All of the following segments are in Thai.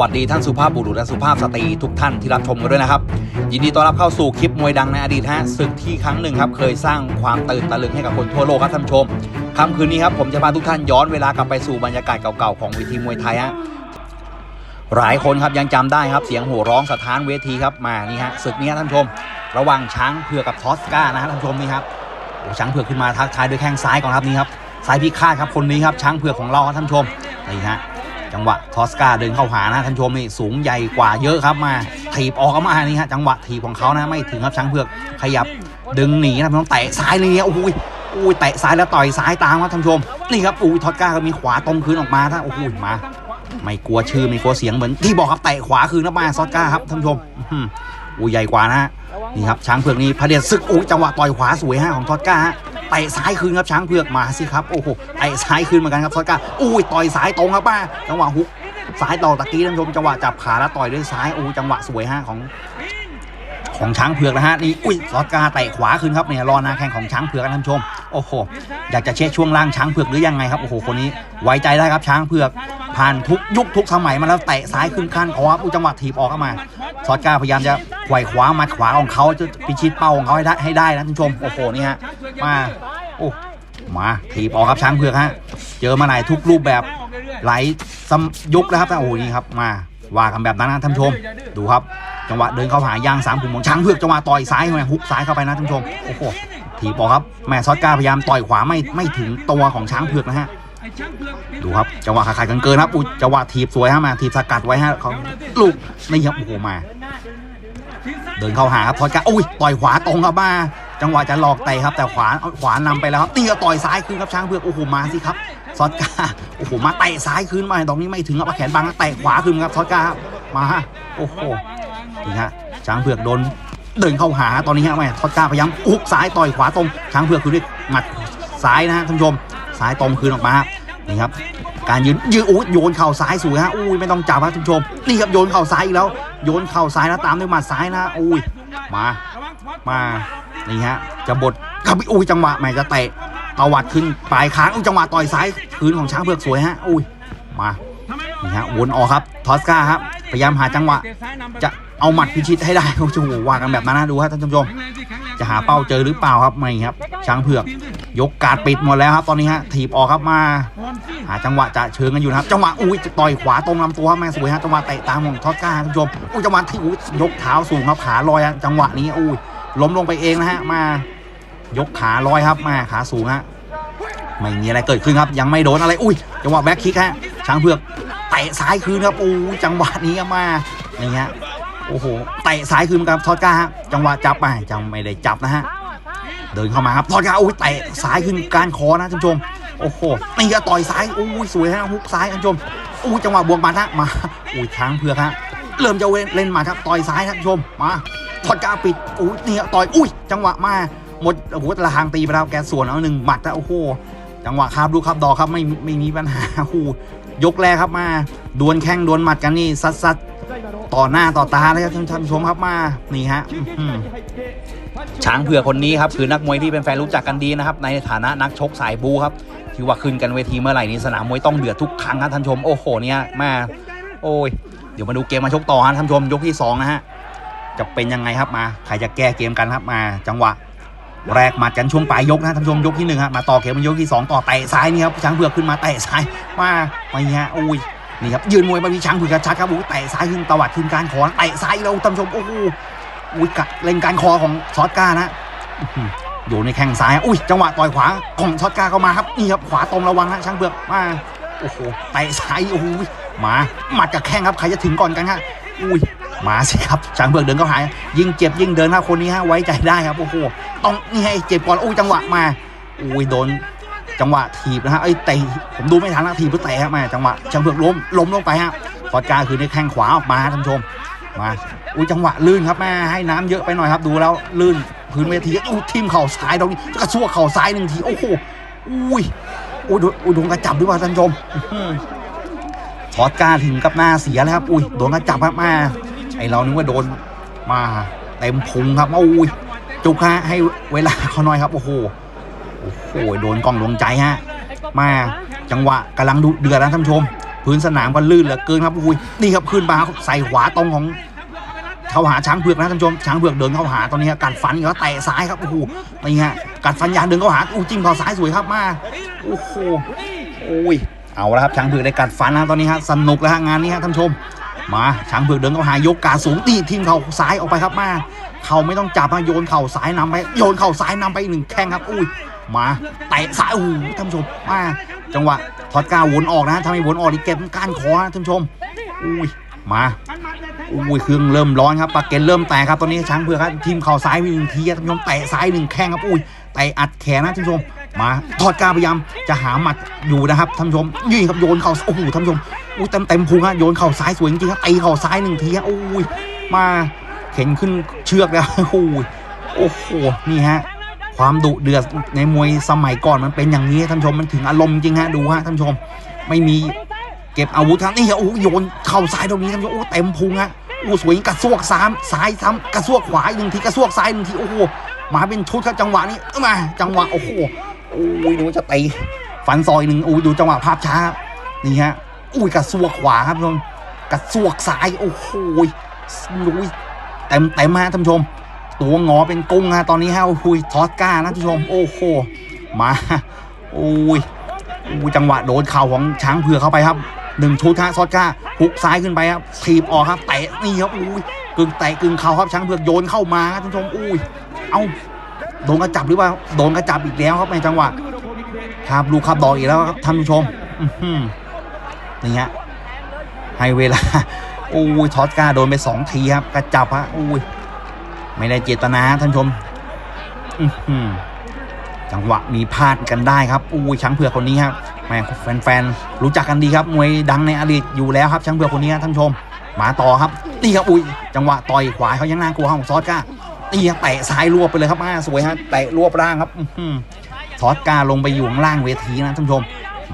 วัสดีท่านสุภาพบุรุษและสุภาพสตรีทุกท่านที่รับชมกันด้วยนะครับ ยินดีต้อนรับเข้าสู่คลิปมวยดังในอดีตฮะศึกที่ครั้งหนึ่งครับเคยสร้างความตื่นตะลึงให้กับคนทั่วโลกครับท่านชมค่ำคืนนี้ครับผมจะพาทุกท่านย้อนเวลากลับไปสู่บรรยากาศเก่าๆของเวทีมวยไทยฮะหลายคนครับยังจำได้ครับเสียงโห่ร้องสถานเวทีครับมานี่ฮะศึกนี้ท่านชม ระหว่างช้างเผือกกับทอสกานะฮะท่านชมนี่ครับโอ้ช้างเผือกขึ้นมาทักทายด้วยแข้งซ้ายก่อนครับนี่ครับซ้ายพิฆาตครับคนนี้ครับช้างเผือกของเราครับท่านชมนี่ฮะ จังหวะทอสกาเดินเข้าหานะท่านชมนี่สูงใหญ่กว่าเยอะครับมาถีบออกมานี่ฮะจังหวะถีบของเขานะไม่ถึงครับช้างเผือกขยับดึงหนีนะต้องเตะซ้ายเลยเนี่ยโอ้ยโอ้ยเตะซ้ายแล้วต่อยซ้ายตามครับท่านชม นี่ครับอุ้ยทอสกาก็มีขวาตรงคืนออกมาถ้าโอ้โหมา ไม่กลัวชื่อไม่กลัวเสียงเหมือนที่บอกครับเตะขวาคืนแล้วมาซอสกาครับท่านชมอื้อหืออุ้ยใหญ่กว่านะนี่ครับช้างเผือกนี่พระเดชศึกอุ้ยจังหวะต่อยขวาสวยฮะของทอสกาฮะ ตะซ้ายคืนครับช้างเผือกมาสิครับโอ้โหเตะซ้ายคืนเหมือนกันครับทอสกาอุ้ยต่อยซ้ายตรงครับป้าจังหวะฮุกซ้ายต่อตะกี้ท่านชมจังหวะจับขาแล้วต่อยด้วยซ้ายโอ้จังหวะสวยฮะของของช้างเผือกนะฮะนี่อุ้ยซอสกาเตะขวาขึ้นครับเนี่ยรอหนาแข่งของช้างเผือกท่านชมโอ้โหอยากจะเช็คช่วงล่างช้างเผือกหรือยังไงครับโอ้โหคนนี้ไว้ใจได้ครับช้างเผือก ผ่านทุกยุคทุกสมัยมาแล้วเตะซ้ายขึ้นข้างคอครับอุ้ยจังหวะถีบออกเข้ามาซอสกาพยายามจะไขว่ขวามาขวาของเขาจะพิชิตเป้าของเขาให้ได้ให้ได้นะท่านชมโอ้โหนี่ฮะ มา โอ้มาถีบออกครับช้างเผือกฮะ เจอมาไหนทุกรูปแบบไหลซ้ำยุคแล้วครับโอ้โหนี่ครับมาว่ากันแบบนั้นนะท่านผู้ชม ดูครับ จังหวะเดินเข้าหาย่างสามขุมของช้างเผือกจังหวะต่อยซ้ายเข้าไปฮุกซ้ายเข้าไปนะท่านผู้ชมโอ้โหถีบออกครับแม่ซอสก้าพยายามต่อยขวาไม่ไม่ถึงตัวของช้างเผือกนะฮะดูครับจังหวะขาดกันเกินครับอุ้ยจังหวะถีบสวยฮะมาถีบสกัดไว้ฮะเขาลูกนี่ครับโอ้โหมา เดินเข้าหาครับทอดกาอุ้ยต่อยขวาตรงครับมา จังหวะจะหลอกเตะครับ แต่ขวาขวานำไปแล้วครับนี่ก็ต่อยซ้ายคืนครับช้างเผือกโอ้โหมาสิครับซอดกาโอ้โหมาเตะซ้ายคืนมาตรงนี้ไม่ถึงครับแขนบังแล้วเตะขวาคืนครับซอดกามาโอ้โหนี่ฮะช้างเผือกโดนเดินเข้าหาตอนนี้ฮะแม่ทอดกาพยายามอุกซ้ายต่อยขวาตรงช้างเผือกคือด้วยหมัดซ้ายนะฮะท่านผู้ชมซ้ายตรงคืนออกมาครับนี่ครับการยืนยืนอุ้ยโยนเข่าซ้ายสวยฮะอุ้ยไม่ต้องจับครับท่านผู้ชมนี่ครับโยนเข่าซ้ายอีกแล้ว โยนเข่าซ้ายแล้วตามด้วยหมัดซ้ายนะอุ้ยมามา นี่ฮะจะบดกับอุ้ยจังหวะแหม่จะเตะตวัดขึ้นปลายค้างอุ้ยจังหวะต่อยซ้ายคืนของช้างเผือกสวยฮะอุ้ยมานี่ฮะวนออกครับทอสกาครับพยายามหาจังหวะ จะเอาหมัดพิชิตให้ได้โอ้โหว่ากันแบบนั้นนะดูฮะท่านผู้ชมจะหาเป้าเจอหรือเปล่าครับไม่ครับช้างเผือก ยกการดปิดหมดแล้วครับตอนนี้ฮะถีบออกครับมา หาจังหวะจะเชิงกันอยู่นะครับ จังหวะอุ้ยจะต่อยขวาตรงลำตัวครับแม่สวยฮะจังหวะเตะตามของทอดก้าท่านผู้ชมอุ้ยจังหวะที่อุ้ยยกเท้าสูงครับขาลอยจังหวะนี้อุ้ย ล้มลงไปเองนะฮะมายกขาลอยครับมาขาสูงฮะไม่มีอะไรเกิดขึ้นครับ ยังไม่โดนอะไรอุ้ยจังหวะแบ็คคิกฮะช้างเผือกเตะซ้ายคืนครับอุ้ยจังหวะนี้มานี่ฮะโอ้โหเตะซ้ายคืนกับทอดก้าฮะจังหวะจับไปจังไม่ได้จับนะฮะเดินเข้ามาครับทอดกาอุ้ยเตะซ้ายขึ้นการคอนะท่านผู้ชมโอ้โหนี่ก็ต่อยซ้ายอุ้ยสวยฮะฮุกซ้ายท่านผู้ชมอุ้ยจังหวะบวกมาฮะมาอุ้ยช้างเผือกฮะเริ่มจะเว้นเล่นมาครับต่อยซ้ายท่านผู้ชมมา ทอดกาปิดอุ้ยนี่ต่อยอุ้ยจังหวะมาหมดโอ้โหตะหางตีไปแล้วแกสวนเอาหนึ่งหมัดนะโอ้โหจังหวะคาบลูกคาบดอกครับไม่ไม่มีปัญหาโอ้ยกแรกครับมาดวลแข้งดวลหมัดกันนี่ซัดซัดต่อหน้าต่อตาเลยครับท่านผู้ชมครับมานี่ฮะช้างเผือกคนนี้ครับคือนักมวยที่เป็นแฟนรู้จักกันดีนะครับ ในฐานะนักชกสายบูครับที่ว่าขึ้นกันเวทีเมื่อไหร่นี้สนามมวยต้องเดือดทุกครั้งครับท่านชม โอ้โหเนี่ยมาโอ้ยเดี๋ยวมาดูเกมมาชกต่อฮะท่านชมยกที่สองนะฮะ จะเป็นยังไงครับมาใครจะแก้เกมกันครับมา จังหวะ แรกหมัดกันช่วงปลายยกนะท่านผู้ชมยกที่หนึ่งครับมาต่อเกมเป็นยกที่สองต่อเตะซ้ายนี่ครับช้างเผือกขึ้นมาเตะซ้ายมาไปฮะโอ้ยนี่ครับยืนมวยมามีช้างเผือกชัดครับโอ้ยเตะซ้ายขึ้นตวัดขึ้นการขอเตะซ้ายแล้วท่านผู้ชมโอ้โหอุ้ยกะเล่นการคอของซอสก้านะอยู่ในแข้งซ้ายอุ้ยจังหวะต่อยขวาของซอสก้าเข้ามาครับนี่ครับขวาตรงระวังนะช่างเบือกมาโอ้โหเตะซ้ายโอ้โหมาหมัดกับแข้งครับใครจะถึงก่อนกันฮะอุ้ย มาสิครับช่างเบือกเดินเขาหาย ยิ่งเจ็บยิ่งเดินครับคนนี้ฮะไว้ใจได้ครับโอ้โหต้องนี่ให้เจ็บก่อนอุ้ยจังหวะมาอุ้ยโดนจังหวะถีบนะฮะไอ้เตะผมดูไม่ทันนะถีบหรือเตะมาจังหวะช่างเบือกล้มล้มลงไปฮะซอสก้าคือในแข้งขวาออกมาท่านผู้ชมมาอุ้ยจังหวะลื่นครับแม่ให้น้ำเยอะไปหน่อยครับดูแล้วลื่นพื้นเวทีอู้ทิมเข่าซ้ายตรงนี้กระซวกเข่าซ้ายหนึ่งทีโอ้โหอุ้ยอุ้ยโดนอุ้ยโดนกระจับด้วยว่าท่านผู้ชมปอดกาถึงกับหน้าเสียแล้วครับอุ้ยโดนกระจับครับมา ไอเรานึกว่าโดนมาเต็มพุงครับอุ้ยจุกฮะให้เวลาเขาหน่อยครับ โอ้โหโอ้โหโดนกล้องดวงใจฮะมาจังหวะกำลังดุเดือดนะท่านชม พื้นสนามก็ลื่นเหลือเกินครับอุ้ยนี่ครับขึ้นมาใส่ขวาตรงของเข้าหาช้างเผือกนะท่านชมช้างเผือกเดินเข้าหาตอนนี้กัดฟันอีกแล้วเตะซ้ายครับโอ้โหนี่ฮะกัดฟันยางเดินเข้าหาอู้จิ้มเข่าซ้ายสวยครับมาโอ้โหโอ้ยเอาละครับช้างเผือกได้กัดฟันนะตอนนี้ฮะสนุกแล้วฮะงานนี้ฮะท่านชม มาช้างเผือกเดินเข้าหายกกาสูงตีทีมเข่าซ้ายออกไปครับมาเข่าไม่ต้องจับมาโยนเข่าซ้ายนำไปโยนเข่าซ้ายนำไปอีกหนึ่งแข้งครับอุ้ยมาเตะซ้ายโอ้ท่านผู้ชมมาจังหวะถอดก้าววนออกนะถ้าไม่วนออกนี่เก็บก้านคอนะท่านผู้ชมอุ้ยมาอุ้ยเครื่องเริ่มร้อนครับปากเกนเริ่มแตกครับตอนนี้ช้างเผือกครับทีมเข่าซ้ายไปหนึ่งทีท่านผู้ชมเตะซ้ายหนึ่งแข้งครับอุ้ยเตะอัดแขนนะท่านผู้ชมมาทอดก้าพยายามจะหาหมัดอยู่นะครับท่านผู้ชมยิงครับโยนเข่าโอ้โหท่านผู้ชม อุ้ยเต็มเต็มพุงฮะโยนเข่าซ้ายสวยจริงครับตีเข่าซ้ายหนึ่งทีฮะอุ้ยมาเข็นขึ้นเชือกแล้วโอ้โหโอ้โหนี่ฮะความดุเดือดในมวยสมัยก่อนมันเป็นอย่างนี้ท่านชมมันถึงอารมณ์จริงฮะดูฮะท่านชม ไม่มีเก็บอาวุธครับนี่ฮะโอ้โหโยนเข่าซ้ายตรงนี้ท่านชมโอ้เต็มพุงฮะโอ้สวยกระซวกซ้ำซ้ายซ้ำกระซวกขวาหนึ่งทีกระซวกซ้ายหนึ่งทีโอ้โหมาเป็นชุดครับจังหวะนี้มาจังหวะโอ้โหโอ้ยดูจะตีฟันซอยหนึ่งโอ้ยดูจังหวะภาพช้านี่ฮะ อุ้ยกระซวกขวาครับท่านผู้ชมกระซวกซ้ายโอ้โหดูเต็มเต็มฮะท่านผู้ชม ตัวงอเป็นกุ้งฮะตอนนี้ฮะโอ้โหทอสก้านะท่านผู้ชมโอ้โหมาโอ้ยโอ้ยจังหวะโดนเข่าของช้างเผือกเข้าไปครับหนึ่งชุดฮะซอดก้าหุกซ้ายขึ้นไปครับถีบออกครับเตะนี่ครับอุ้ยกึ่งเตะกึ่งเข่าครับช้างเผือกโยนเข้ามาครับท่านผู้ชมอุ้ยเอาโดนกระจับหรือเปล่าโดนกระจับอีกแล้วครับในจังหวะครับลูกขับดอกอีกแล้วครับท่านผู้ชม อื นี่ฮะให้เวลาอุ้ยทอดก้าโดนไปสองทีครับกระจับฮะอุ้ยไม่ได้เจตนาท่านชมจังหวะมีพลาดกันได้ครับอุ้ยช้างเผือกคนนี้ครับแม่แฟนๆรู้จักกันดีครับมวยดังในอดีตอยู่แล้วครับช่างเผือกคนนี้ครับท่านชม มาต่อครับตีครับอุ้ยจังหวะต่อยขวาเขายังน่ากลัวของซอสกาตีครับเตะซ้ายรวบไปเลยครับมาสวยฮะเตะรวบร่างครับอื้อหือซอสกาลงไปอยู่ข้างล่างเวทีนะท่านชม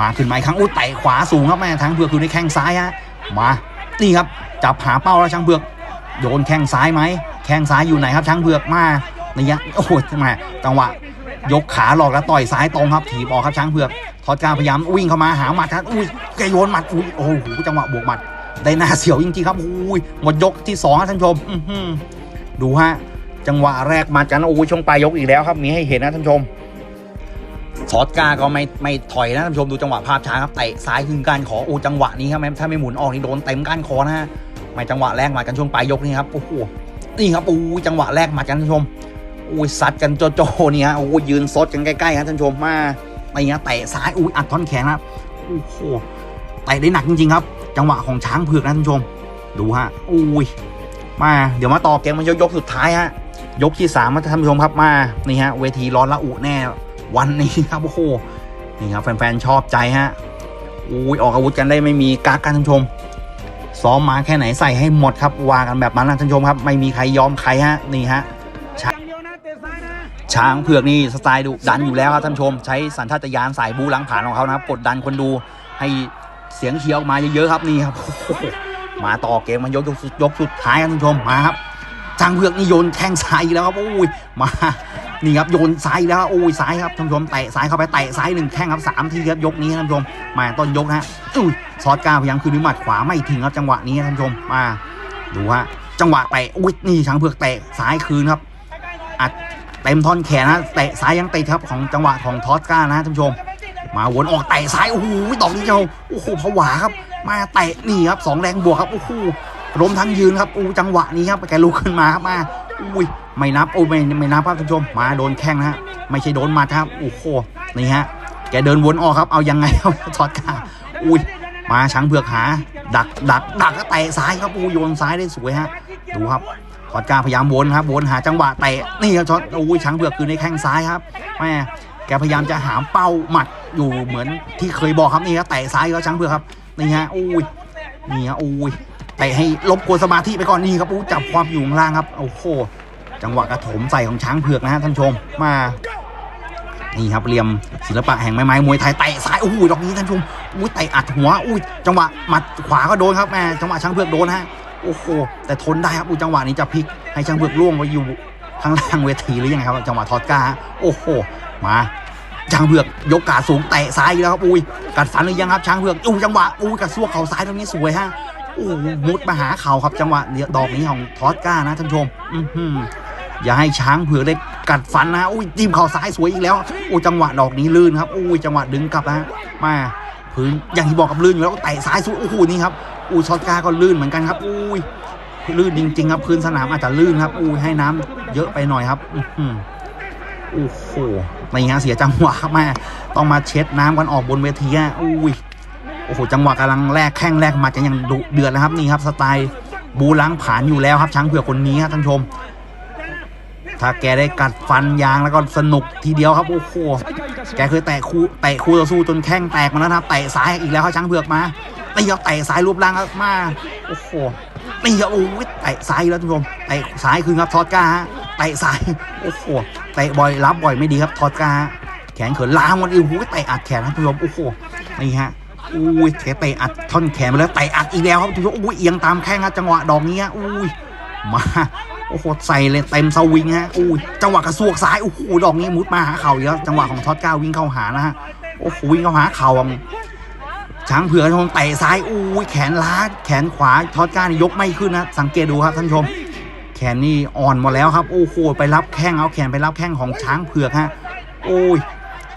มาขึ้นมาอีกครั้งอุ้ยเตะขวาสูงครับแม่ทั้งเผือกคือในแข้งซ้ายฮะมานี่ครับจับหาเป้าแล้วช่างเผือก โยนแข้งซ้ายไหมแข้งซ้ายอยู่ไหนครับช่างเผือกมานี่ฮะโอ้โหแม่จังหวะยกขาหลอกแล้วต่อยซ้ายตรงครับถีบออกครับช้างเผือกทอดกางพยายามวิ่งเข้ามาหาหมัดครับอุ้ยแกโยนหมัดอุ้ยโอ้โหจังหวะบวกหมัดได้หน้าเสียวจริงๆครับอุ้ยหมดยกที่สองครับท่านชมดูฮะจังหวะแรกมาจันโอ้ยช่วงปลายยกอีกแล้วครับมีให้เห็นนะท่านชม ซอสกาก็ไม่ไม่ถอยนะท่านผู้ชมดูจังหวะภาพช้าครับเตะซ้ายขึ้นก้านคอโอ้จังหวะนี้ครับแม้ถ้าไม่หมุนออกนี่โดนเต็มก้านคอนะฮะไม่จังหวะแรกมากันช่วงปลายยกนี่ครับโอ้โหนี่ครับโอ้ยจังหวะแรกมากันท่านผู้ชมอุ้ยซัดกันโจโจนี่ฮะโอ้ยยืนซดกันใกล้ๆครับท่านผู้ชมมาไปเงี้ยเตะซ้ายอุ้ยอัดท่อนแขนครับโอ้โหเตะได้หนักจริงๆครับ จังหวะของช้างเผือกนะท่านผู้ชม ดูฮะอุ้ยมาเดี๋ยวมาต่อเกมมันยกยกสุดท้ายฮะยกที่สามมาท่านผู้ชมครับมานี่ฮะเวทีร้อนละอุแน่ วันนี้ครับโอ้โหนี่ครับแฟนๆชอบใจฮะอุ้ยออกอาวุธกันได้ไม่มีกักกันท่านชมซ้อมมาแค่ไหนใส่ให้หมดครับว่ากันแบบนั้นนะท่านชมครับ ไม่มีใครยอมใครฮะนี่ฮะช้างเผือกนี่สไตล์ดุดันอยู่แล้วครับท่านชม ใช้สัญชาตญาณสายบูหลังผ่านของเขานะครับกดดันคนดูให้เสียงเชียร์ออกมาเยอะๆครับนี่ครับมาต่อเกมมันยกยกสุดยกสุดท้ายครับท่านชมมาครับช้างเผือกนี่โยนแข้งซ้ายอีกแล้วครับโอ้ยมา นี่ครับโยนซ้ายแล้วครับโอ้ยซ้ายครับท่านผู้ชมเตะซ้ายเข้าไปเตะซ้ายหนึ่งแข้งครับสามทีครับยกนี้ครับท่านผู้ชมมาต้นยกฮะอุ้ยซอสกาพยายามคืนด้วยหมัดขวาไม่ถึงครับจังหวะนี้ครับท่านผู้ชมมาดูฮะจังหวะเตะอุ้ยนี่ช้างเผือกเตะซ้ายคืนครับอัดเต็มท่อนแขนนะเตะซ้ายยังเติดครับของจังหวะของทอสก้านะท่านผู้ชม มาวนออกเตะซ้ายโอ้โหดอกนี้เจ้าโอ้โหผวาครับ มาเตะนี่ครับสองแรงบวกครับโอ้โหล้มทั้งยืนครับอู้จังหวะนี้ครับแกลุกขึ้นมาครับมาอุ้ย ไม่นับโอ้ไม่ไม่นับครับท่านผู้ชมมาโดนแข้งนะฮะไม่ใช่โดนหมาครับโอ้โหนี่ฮะแกเดินวนออกครับเอายังไงครับทอสก้าอุ้ยมาช้างเผือกหา ดักดักดักก็เตะซ้ายครับอู้โยนซ้ายได้สวยฮะดูครับกอดกาพยายามวนครับวนหาจังหวะเตะนี่ครับช็อตโอ้ยช้างเผือกคือในแข้งซ้ายครับแม่แกพยายามจะหาเป้าหมัดอยู่เหมือนที่เคยบอกครับนี่ครับเตะซ้ายก็ช้างเผือกครับนี่ฮะโอ้ยนี่ฮะโอ้ยเตะให้ลบกวนสมาธิไปก่อนนี่ครับอู้จับความอยู่ข้างล่างครับโอ้โห จังหวะกระถมใส่ของช้างเผือกนะฮะท่านชมมานี่ครับเหลี่ยมศิลปะแห่งไม้ไม้มวยไทยเตะซ้ายโอ้โหดอกนี้ท่านชมอุ้ยเตะอัดหัวอุ้ยจังหวะหมัดขวาก็โดนครับแม่จังหวะช้างเผือกโดนฮะโอ้โหแต่ทนได้ครับอุ้ยจังหวะนี้จะพลิกให้ช่างเบือกล่วงไปอยู่ข้างล่างเวทีหรือยังไงครับจังหวะทอดก้าโอ้โหมาช้างเผือกยกกาสูงเตะซ้ายแล้วครับอุ้ยกัดฟันหรือยังครับช้างเผือกอู้จังหวะอุ้ยกัดซวเข่าซ้ายตรงนี้สวยฮะอู้มุดมาหาเข่าครับจังหวะดอกนี้ของทอสก้านะท่านชม อือหื อย่าให้ช้างเผือกได้กัดฟันนะอุ้ยจิ้มเข่าซ้ายสวยอีกแล้วอู้จังหวะดอกนี้ลื่นครับอุ้ยจังหวะดึงกลับนะมาพื้นอย่างที่บอกกับลื่นอยู่แล้วก็เตะซ้ายสุดโอ้โหนี่ครับอู้ทอสก้าก็ลื่นเหมือนกันครับอุ้ยลื่นจริง ๆ ครับพื้นสนามอาจจะลื่นครับอุ้ยให้น้ำเยอะไปหน่อยครับอือหือโอ้โหนี่ฮะเสียจังหวะครับแม่ต้องมาเช็ดน้ำกันออกบนเวทีฮะอุ้ยโอ้โหจังหวะกำลังแลกแข้งแลกมัดกันอย่างดุเดือดนะครับนี่ครับสไตล์บูล้างผาญอยู่แล้วครับช้างเผือกคนนี้ครับท่านผู้ชม ถ้าแกได้กัดฟันยางแล้วก็สนุกทีเดียวครับโอ้โหแกเคยแตะคู่เตะคู่ต่อสู้จนแข้งแตกมาแล้วนะครับเตะซ้ายอีกแล้วครับช้างเผือกมาตีครับเตะซ้ายรูปร่างมาโอ้โหตีครับโอ้ยเตะซ้ายแล้วท่านผู้ชมเตะซ้ายคืนครับทอดก้าฮะเตะซ้ายโอ้โหเตะบ่อยรับบ่อยไม่ดีครับทอดก้าแขนเขินล้ามวันอีกโอ้โหเตะอัดแขนครับท่านโอ้โหนี่ฮะอุ้ยเตะอัดท่อนแขนไปแล้วเตะอัดอีกแล้วครับท่านผู้ชมอุ้ยเอียงตามแข้งครับจังหวะดอกนี้อุ้ยมา โอ้โหใส่เลยเต็มสวิงฮะอุ้ยจังหวะกระซวกซ้ายโอ้โหดอกนี้มุดมาหาเข่าอีกแล้วจังหวะของท็อดก้าวิ่งเข้าหานะฮะโอ้โหวิ่งเข้าหาเข่าอะช้างเผือกทงเตะซ้ายอุ้ยแขนล้าแขนขวาท็อดก้านยกไม่ขึ้นนะ สังเกตดูครับท่านชม แขนนี่อ่อนหมดแล้วครับโอ้โหไปรับแข้งเอาแขนไปรับแข้งของช้างเผือกฮะโอ้ย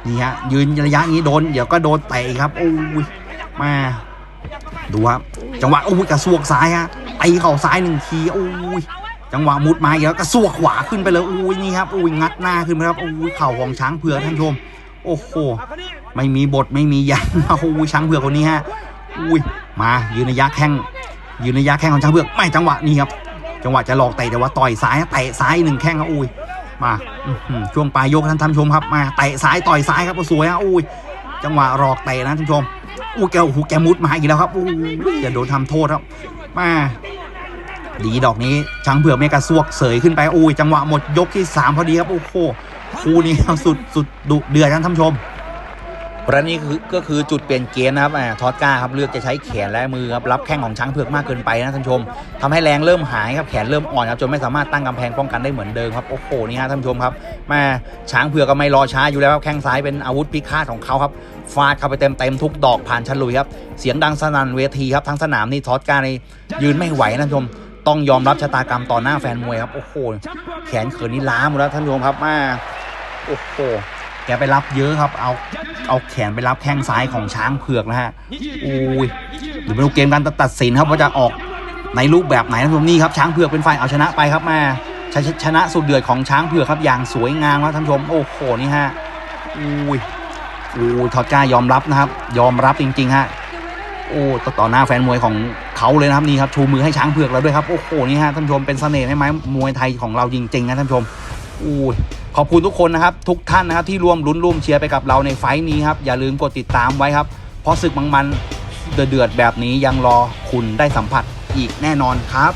นี่ฮะยืนระยะนี้โดนเดี๋ยวก็โดนเตะครับโอ้ยมาดูครับจังหวะโอ้ยกระซวกซ้ายฮะตีเข่าซ้ายหนึ่งทีโอ้ย จังหวะมุดมาอีกแล้วกระซวกขวาขึ้นไปเลยโอ้ยนี่ครับโอ้ยงัดหน้าขึ้นไปครับโอ้ยเข่าของช้างเผือกท่านชม โอ้โหไม่มีบทไม่มียันโอ้โหช้างเผือกคนนี้ฮะอุ้ยมายืนระยะแข้งยืนระยะแข้งของช้างเผือกไม่จังหวะนี้ครับจังหวะจะหลอกเตะแต่ว่าต่อยซ้ายเตะซ้ายหนึ่งแข้งครับอุ้ยมาช่วงปลายยกท่านท่านชมครับมาเตะซ้ายต่อยซ้ายครับสวยฮะอุ้ยจังหวะหลอกเตะนะท่านชมอุ้ยแกโอ้โหแกมุดมาอีกแล้วครับอุ้ยอย่าโดนทำโทษครับมา ดีดอกนี้ช้างเผือกเมกระซวกเสยขึ้นไปอุ้ยจังหวะหมดยกที่สามพอดีครับ โอ้โหคู่นี้สุดสุดดุเดือดนะท่านผู้ชมและนี่คือก็คือจุดเปลี่ยนเกมนะครับทอดก้าครับเลือกจะใช้แขนและมือครับรับแข้งของช้างเผือกมากเกินไปนะท่านผู้ชมทำให้แรงเริ่มหายครับแขนเริ่มอ่อนครับจนไม่สามารถตั้งกำแพงป้องกันได้เหมือนเดิมครับโอ้โหนี่ฮะท่านผู้ชมครับแม่ช้างเผือกก็ไม่รอช้าอยู่แล้วครับแข้งซ้ายเป็นอาวุธพิฆาตของเขาครับฟาดเข้าไปเต็มเต็มทุกดอกผ่านฉลุยครับเสียงดังสนั่นเวทีครับทั้งสนามนี่ทอดก้านี่ยืนไม่ไหวนะท่านผู้ชม ต้องยอมรับชะตากรรมต่อหน้าแฟนมวยครับ โอ้โห แขนเขินนี่ล้าหมดแล้วท่านผู้ชมครับมาโอ้โหแกไปรับเยอะครับ เอาเอาแขนไปรับแข้งซ้ายของช้างเผือกนะฮะอุ้ยเดี๋ยวไปดูเกมการตัดสินครับว่าจะออกในรูปแบบไหนนะท่านผู้ชมนี่ครับช้างเผือกเป็นฝ่ายเอาชนะไปครับมาชชชนะสุดเดือดของช้างเผือกครับอย่างสวยงามครับท่านผู้ชมโอ้โหนี่ฮะอุ้ยอุ้ยทอดก้ายอมรับนะครับ ยอมรับจริงๆฮะ โอ้ต่อต่อหน้าแฟนมวยของเขาเลยนะครับนี่ครับชูมือให้ช้างเผือกแล้วด้วยครับโอ้โหนี่ฮะท่านผู้ชมเป็นเสน่ห์ให้ไหมมวยไทยของเราจริงๆนะท่านผู้ชมอู้ขอบคุณทุกคนนะครับ ทุกท่านนะครับที่ร่วมลุ้นร่วมเชียร์ไปกับเราในไฟท์นี้ครับอย่าลืมกดติดตามไว้ครับ เพราะศึกมังมันเดือดแบบนี้ยังรอคุณได้สัมผัสอีกแน่นอนครับ